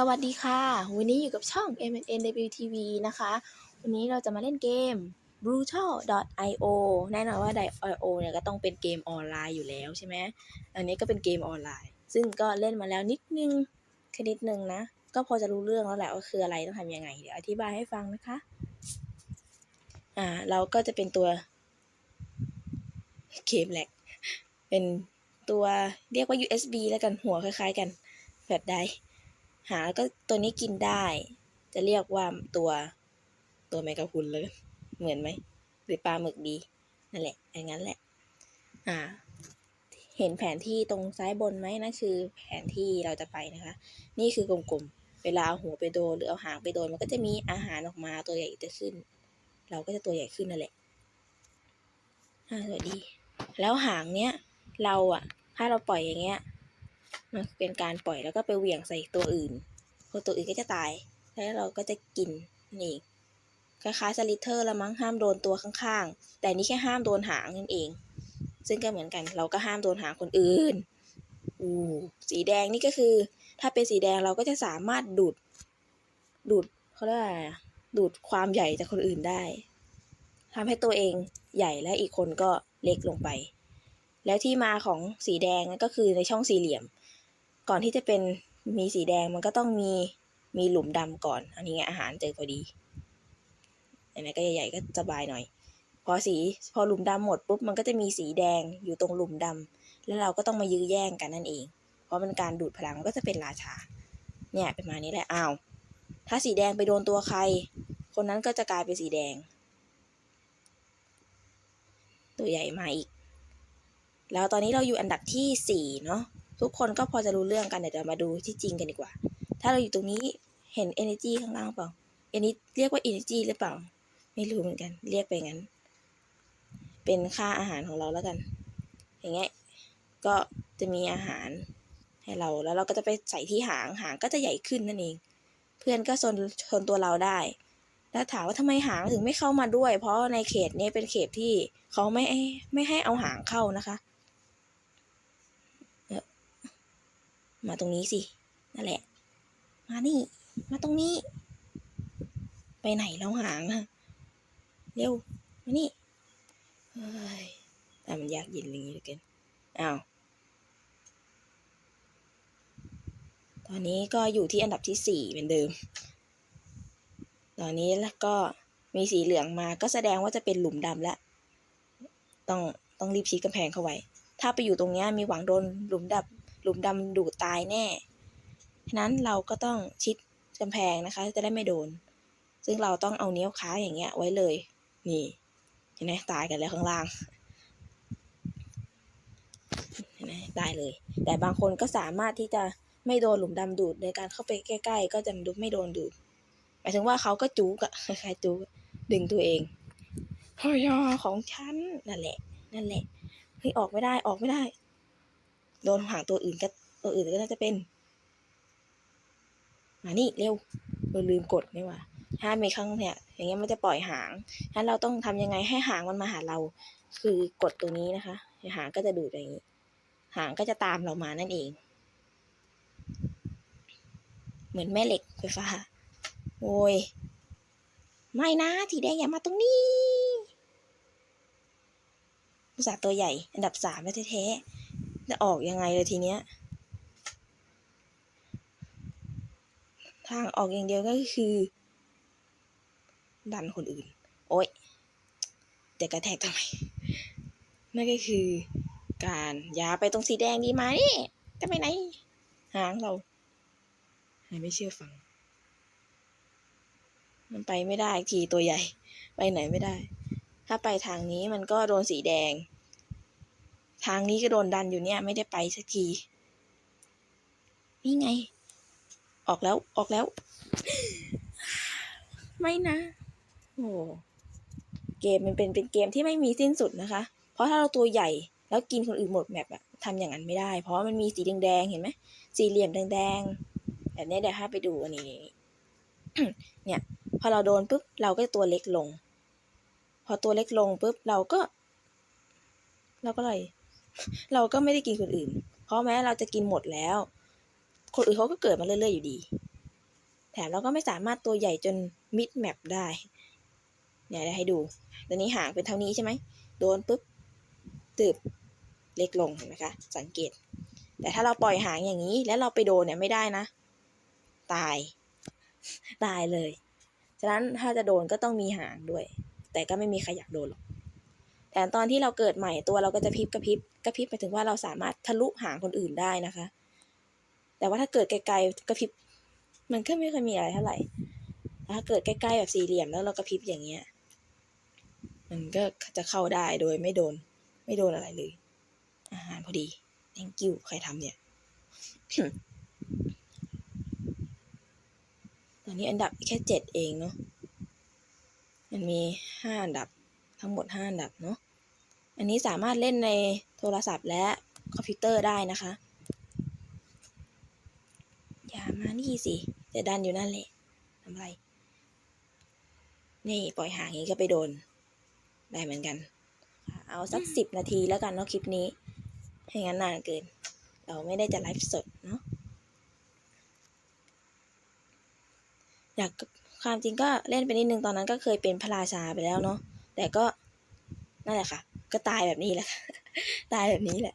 สวัสดีค่ะ วันนี้อยู่กับช่อง MNWTV นะคะ วันนี้เราจะมาเล่นเกม brutal.io แน่นอนว่า .io เนี่ยก็ต้องเป็นเกมออนไลน์อยู่แล้วใช่ไหม อันนี้ก็เป็นเกมออนไลน์ ซึ่งก็เล่นมาแล้วนิดนึงแค่นิดนึงนะ ก็พอจะรู้เรื่องแล้วแหละว่าคืออะไรต้องทำยังไง เดี๋ยวอธิบายให้ฟังนะคะ อ่า เราก็จะเป็นตัวเกมแหลก เป็นตัวเรียกว่า USB แล้วกันหัวคล้ายๆกันแฟลชไดร์ หาแล้วก็ตัวนี้กินได้ จะเรียกว่าตัวตัวแมงกะพรุนเลย เหมือนไหม หรือปลาหมึกดี นั่นแหละ อย่างนั้นแหละ อ่า เห็นแผนที่ตรงซ้ายบนไหมนั่นคือ แผนที่เราจะไปนะคะ นี่คือกลมๆ เวลาเอาหัวไปโดนหรือเอาหางไปโดนมันก็จะมีอาหารออกมาตัวใหญ่จะขึ้น เราก็จะตัวใหญ่ขึ้นนั่นแหละอ่าสวัสดี แล้วหางเนี้ย เราอะถ้าเราปล่อยอย่างเงี้ย เป็นการปล่อยแล้วก็ไปเหวี่ยงใส่ตัวอื่นคนตัวอื่นก็จะตาย แล้วเราก็จะกินนั่นเองคล้ายๆสลิเทอร์ละมั้งห้ามโดนตัวข้างๆ แต่นี่แค่ห้ามโดนหางนั่นเอง ซึ่งก็เหมือนกัน เราก็ห้ามโดนหางคนอื่นอู้สีแดงนี่ก็คือ ถ้าเป็นสีแดงเราก็จะสามารถดูด ดูดเขาเรียกว่าอะไรดูดความใหญ่จากคนอื่นได้ทำให้ตัวเองใหญ่และอีกคนก็เล็กลงไป แล้วที่มาของสีแดงก็คือในช่องสี่เหลี่ยม ก่อนที่จะเป็นมีสีแดงมันก็ต้องมีมีหลุมดำก่อน อันนี้ไงอาหารเจอพอดีอันนี้ก็ใหญ่ๆก็สบายหน่อย พอสีพอหลุมดำหมดปุ๊บมันก็จะมีสีแดงอยู่ตรงหลุมดำแล้วเราก็ต้องมายื้อแย่งกันนั่นเอง เพราะมันการดูดพลังมันก็จะเป็นราชา เนี่ยเป็นมาณนี้แหละอ้าวถ้าสีแดงไปโดนตัวใคร คนนั้นก็จะกลายเป็นสีแดง ตัวใหญ่มาอีก แล้วตอนนี้เราอยู่อันดับที่สี่เนาะ ทุกคนก็พอจะรู้เรื่องกันเดี๋ยวมาดูที่จริงกันดีกว่า ถ้าเราอยู่ตรงนี้เห็น energy ข้างล่างเปล่าอันนี้เรียกว่า energy หรือเปล่า ไม่รู้เหมือนกัน เรียกไปงั้น เป็นค่าอาหารของเราแล้วกัน อย่างเงี้ย ก็จะมีอาหารให้เรา แล้วเราก็จะไปใส่ที่หาง หางก็จะใหญ่ขึ้นนั่นเอง เพื่อนก็ชนชนตัวเราได้ แล้วถามว่าทำไมหางถึงไม่เข้ามาด้วย เพราะในเขตนี้เป็นเขตที่เขาไม่ไม่ให้เอาหางเข้านะคะ มาตรงนี้สิ นั่นแหละ มานี่ มาตรงนี้ ไปไหนแล้วหางอะเร็ว มานี่เฮ้ยแต่มันยากเย็นอย่างนี้เหลือเกินอ้าว ตอนนี้ก็อยู่ที่อันดับที่สี่เหมือนเดิม ตอนนี้แล้วก็มีสีเหลืองมาก็แสดงว่าจะเป็นหลุมดำแล้ว ต้องต้องรีบชิดกำแพงเข้าไว้ ถ้าไปอยู่ตรงนี้มีหวังโดนหลุมดับ ลุมดำดูดตายแน่ฉะนั้นเราก็ต้องชิดกำแพงนะคะ จะได้ไม่โดน ซึ่งเราต้องเอานิ้วค้าอย่างเงี้ยไว้เลย นี่เห็นไหมตายกันแล้วข้างล่างเห็นไหมตายเลย แต่บางคนก็สามารถที่จะไม่โดนหลุมดำดูดในการเข้าไปใกล้ๆ ก็จะไม่โดนดูดหมายถึงว่าเขาก็จูกอะคล้ายๆจูกดึงตัวเองพอยอของฉันนั่นแหละ นั่นแหละเฮ้ยออกไม่ได้ออกไม่ได้ โดนหางตัวอื่นก็ตัวอื่นก็น่าจะเป็นมานี่เร็วเราลืมกดนี่ว่าห้ามีข้างเนี่ย อย่างเงี้ยมันจะปล่อยหางฉะนั้นเราต้องทำยังไงให้หางมันมาหาเรา คือกดตรงนี้นะคะ หางก็จะดูดอย่างนี้ หางก็จะตามเรามานั่นเอง เหมือนแม่เหล็กไฟฟ้า โอ้ย ไม่นะสีแดงอย่ามาตรงนี้อุตส่าห์ตัวใหญ่ อันดับสามแล้วแท้ๆ จะออกยังไงเลยทีเนี้ย ทางออกอย่างเดียวก็คือ ดันคนอื่น โอ๊ยจะกระแทกทำไมนั่นก็คือ การย่าไปตรงสีแดงดีไหมจะไปไหน หางเราไม่เชื่อฟัง มันไปไม่ได้ทีตัวใหญ่ ไปไหนไม่ได้ ถ้าไปทางนี้มันก็โดนสีแดง ทางนี้ก็โดนดันอยู่เนี่ยไม่ได้ไปสักที นี่ไง ออกแล้วออกแล้ว ไม่นะ โอ้เกมมันเป็นเป็นเกมที่ไม่มีสิ้นสุดนะคะ เพราะถ้าเราตัวใหญ่แล้วกินคนอื่นหมดแมปอะทำอย่างนั้นไม่ได้ เพราะมันมีสีแดงๆเห็นไหมสี่เหลี่ยมแดงๆแบบนี้เดี๋ยวให้ไปดูอันนี้เนี่ยพอเราโดนปุ๊บเราก็ตัวเล็กลง พอตัวเล็กลงปุ๊บเราก็ เราก็อะไร เราก็ไม่ได้กินคนอื่น เพราะแม้เราจะกินหมดแล้ว คนอื่นเขาก็เกิดมาเรื่อยๆอยู่ดี แถมเราก็ไม่สามารถตัวใหญ่จนมิดแมปได้ เนี่ยได้ให้ดูตอนนี้หางเป็นเท่านี้ใช่ไหม โดนปุ๊บตืบเล็กลงเห็นไหมคะ สังเกต แต่ถ้าเราปล่อยหางอย่างนี้ แล้วเราไปโดนเนี่ยไม่ได้นะ ตาย ตายเลย ฉะนั้นถ้าจะโดนก็ต้องมีหางด้วย แต่ก็ไม่มีใครอยากโดนหรอก แต่ตอนที่เราเกิดใหม่ตัวเราก็จะพริบกระพริบกระพริบไปถึงว่าเราสามารถทะลุหางคนอื่นได้นะคะ แต่ว่าถ้าเกิดไกลๆกระพริบมันก็ไม่เคยมีอะไรเท่าไหร่ถ้าเกิดใกล้ๆแบบสี่เหลี่ยมแล้วเรากระพริบอย่างเงี้ย มันก็จะเข้าได้โดยไม่โดน ไม่โดนอะไรเลย อาหารพอดี thank you ใครทำเนี่ย ตอนนี้อันดับแค่เจ็ดเองเนาะ มันมีห้าอันดับ ทั้งหมดห้าอันดับเนาะ อันนี้สามารถเล่นในโทรศัพท์และคอมพิวเตอร์ได้นะคะ อย่ามานี่สิจะดันอยู่นั่นแหละทำไร นี่ปล่อยห่างอย่างนี้ก็ไปโดน ได้เหมือนกัน เอาสักสิบนาทีแล้วกันเนาะคลิปนี้ให้งั้นนานเกิน เราไม่ได้จะไลฟ์สดเนาะ อยากความจริงก็เล่นไปนิดนึงตอนนั้นก็เคยเป็นพระราชาไปแล้วเนาะ แต่ก็นั่นแหละค่ะ ก็ตายแบบนี้แหละ ตายแบบนี้แหละ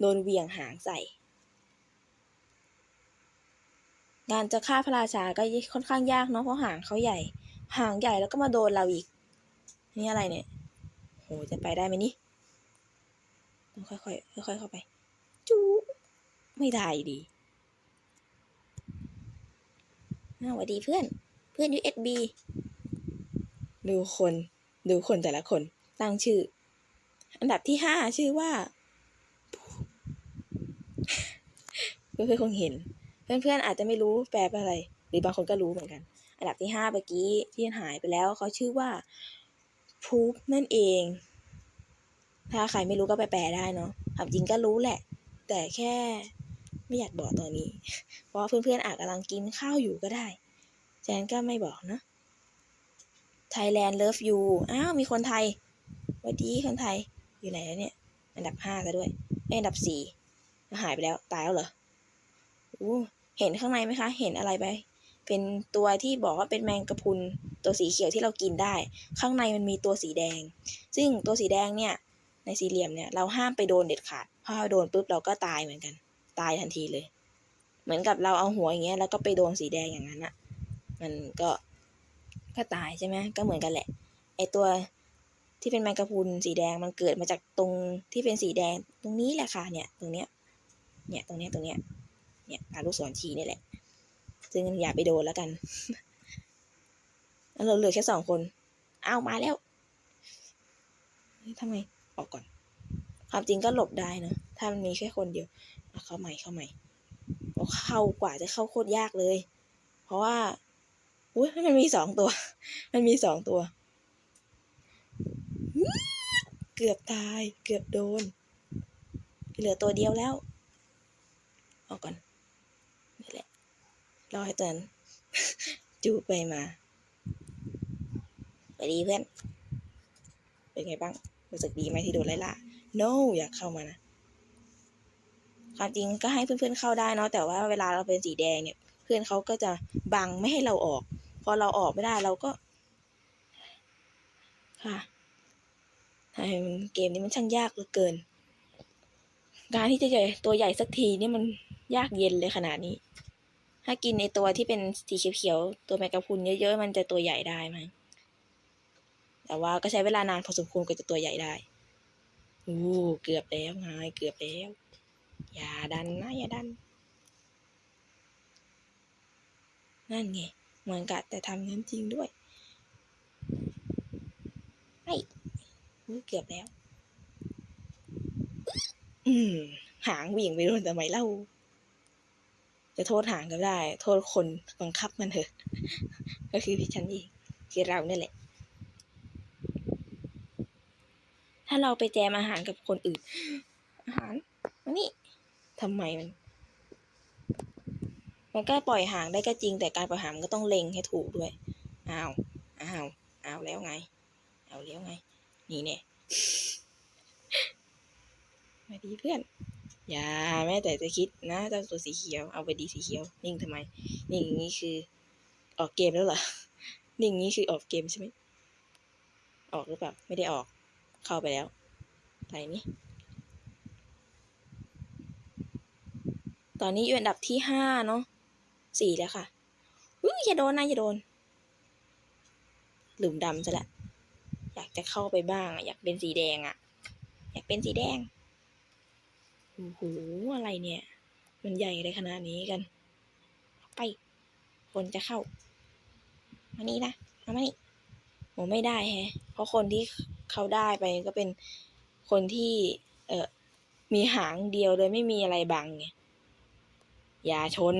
โดนเวียงหางใส่ การจะฆ่าพระราชาก็ค่อนข้างยากเนาะเพราะหางเขาใหญ่ หางใหญ่แล้วก็มาโดนเราอีก นี่อะไรเนี่ย โห จะไปได้ไหมนี่ต้องค่อยๆค่อยๆเข้าไป จู๊ไม่ได้ดีอ้าวสวัสดีเพื่อน เพื่อน USB ดูคน ดูคนแต่ละคนตั้งชื่อ อันดับที่ห้าชื่อว่าเพื่อนๆคงเห็น เพื่อนๆอาจจะไม่รู้แปลเป็นอะไร หรือบางคนก็รู้เหมือนกัน อันดับที่ห้าเมื่อกี้ที่หายไปแล้วเขาชื่อว่าพูปนั่นเอง ถ้าใครไม่รู้ก็ไปแปลได้เนาะความจริงก็รู้แหละ แต่แค่ไม่อยากบอกตอนนี้ เพราะว่าเพื่อนๆอาจกำลังกินข้าวอยู่ก็ได้ฉะนั้นก็ไม่บอกเนาะ Thailand love you อ้าว มีคนไทยวัสดีคนไทย อยู่ไหนแล้วเนี่ย อันดับห้าซะด้วยเอ้ยอันดับสี่หายไปแล้ว ตายแล้วเหรออู้เห็นข้างในไหมคะ เห็นอะไรไป เป็นตัวที่บอกว่าเป็นแมงกะพุนตัวสีเขียวที่เรากินได้ ข้างในมันมีตัวสีแดง ซึ่งตัวสีแดงเนี่ย ในสี่เหลี่ยมเนี่ย เราห้ามไปโดนเด็ดขาด เพราะโดนปุ๊บเราก็ตายเหมือนกัน ตายทันทีเลย เหมือนกับเราเอาหัวอย่างเงี้ยแล้วก็ไปโดนสีแดงอย่างนั้นอะมันก็ ก็ตายใช่ไหมก็เหมือนกันแหละ ไอตัวที่เป็นแมงกะพรุนสีแดงมันเกิดมาจากตรงที่เป็นสีแดงตรงนี้แหละค่ะเนี่ยตรงเนี้ยเนี่ยตรงเนี้ยตรงเนี้ยเนี่ยอาลูกศรชี้นี่แหละ ซึ่งอย่าไปโดนแล้วกันแล้วเราเหลือแค่สองคนอ้าวมาแล้วทำไมออกก่อน ความจริงก็หลบได้เนอะถ้ามันมีแค่คนเดียวเเข้าใหม่เข้าใหม่เอาเข้ากว่าจะเข้าโคตรยากเลย เพราะว่า อุ้ยมันมีสองตัว มันมีสองตัว เกือบตาย เกือบโดน เหลือตัวเดียวแล้ว ออกก่อน นี่แหละ รอให้ตัวนั้นจูไปมาสวัสดีเพื่อน เป็นไงบ้าง รู้สึกดีไหมที่โดนไล่ล่า no อยากเข้ามานะความจริงก็ให้เพื่อนๆเข้าได้เนาะแต่ว่าเวลาเราเป็นสีแดงเนี่ย เพื่อนเขาก็จะบังไม่ให้เราออก อเราออกไม่ได้เราก็ ค่ะทำไมเกมนี้มันช่างยากเหลือเกิน การที่จะใหญ่ตัวใหญ่สักทีนี่มันยากเย็นเลยขนาดนี้ ถ้ากินในตัวที่เป็นสีเขียวๆตัวแมกกาพุนเยอะๆมันจะตัวใหญ่ได้ไหมแต่ว่าก็ใช้เวลานานพอสมควรกว่าจะตัวใหญ่ได้อู้เกือบแล้วไงเกือบแล้ว อย่าดันนะอย่าดัน นั่นไง เหมือนกับแต่ทำงั้นจริงด้วยไอ้เกือบแล้ว อืม หางวี่งไปโดนแต่ไมเล่า จะโทษหางก็ได้ โทษคนบังคับมันเถอะ ก็คือพี่ฉันเองคือเราเนี่ยแหละ ถ้าเราไปแจมอาหารกับคนอื่น อาหารนี่ทำไมมัน มันก็ปล่อยห่างได้ก็จริง แต่การปล่อยห่างมันก็ต้องเล็งให้ถูกด้วยอ้าวอ้าวอ้าวแล้วไงเอาแล้วไง นี่เนี่ยมาดีเพื่อน อย่าแม้แต่จะคิดนะเจ้าตัวสีเขียวเอาไปดีสีเขียว นิ่งทำไม นิ่งอย่างนี้คือ ออกเกมแล้วเหรอนิ่งนี้คือออกเกมใช่ไหมออกหรือเปล่าไม่ได้ออก เข้าไปแล้วไหนนี่ตอนนี้อยู่อันดับที่ห้าเนาะ สี่แล้วค่ะอุ้ยอย่าโดนนะอย่าโดน หลุมดำซะและ อยากจะเข้าไปบ้างอยากเป็นสีแดงอะอยากเป็นสีแดงโอ้โหอะไรเนี่ย มันใหญ่เลยขนาดนี้กัน ไป คนจะเข้ามานี่นะเอามานี่โอ้ไม่ได้แฮะ เพราะคนที่เขาได้ไปก็เป็นคนที่ เออมีหางเดียวโดยไม่มีอะไรบังไงอย่าชน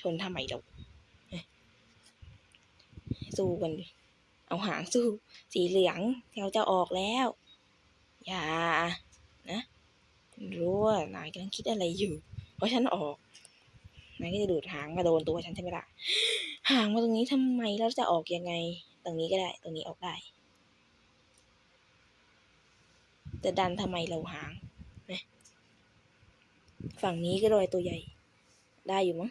ชนทำไมเราสู้กันดิเอาหางสู้ สีเหลืองเราจะออกแล้ว อย่า นะรู้ว่านายกำลังคิดอะไรอยู่ เพราะฉันออกนายก็จะดูดหางมาโดนตัวฉันใช่ไหมล่ะ หางมาตรงนี้ทำไมแล้วจะออกยังไง ตรงนี้ก็ได้ ตรงนี้ออกได้ จะดันทำไมเราหาง ฝั่งนี้ก็โดยตัวใหญ่ ได้อยู่มั้ง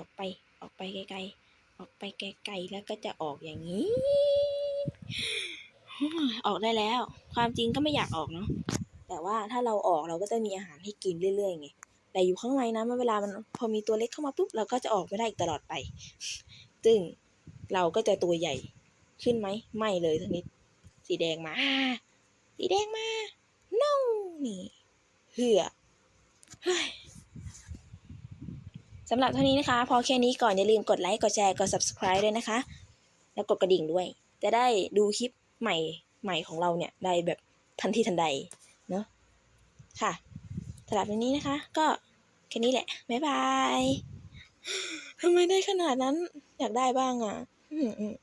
ออกไป ออกไปไกลๆ ออกไปไกลๆ แล้วก็จะออกอย่างนี้ ออกได้แล้ว ความจริงก็ไม่อยากออกเนาะ แต่ว่าถ้าเราออกเราก็จะมีอาหารให้กินเรื่อยๆไง แต่อยู่ข้างในนะเวลามันพอมีตัวเล็กเข้ามาปุ๊บเราก็จะออกไม่ได้อีกตลอดไป ซึ่งเราก็จะตัวใหญ่ขึ้นไหม ไม่เลยสักนิด สีแดงมา สีแดงมา no นี่ เหือเฮ้ย สำหรับเท่านี้นะคะ พอแค่นี้ก่อนอย่าลืมกดไลค์กดแชร์กด subscribe ด้วยนะคะ แล้วกดกระดิ่งด้วย จะได้ดูคลิปใหม่ใหม่ของเราเนี่ยได้แบบทันทีทันใดเนาะค่ะสำหรับวันนี้นะคะ ก็แค่นี้แหละ บ๊ายบายทำไมได้ขนาดนั้นอยากได้บ้างอะ อืมอืม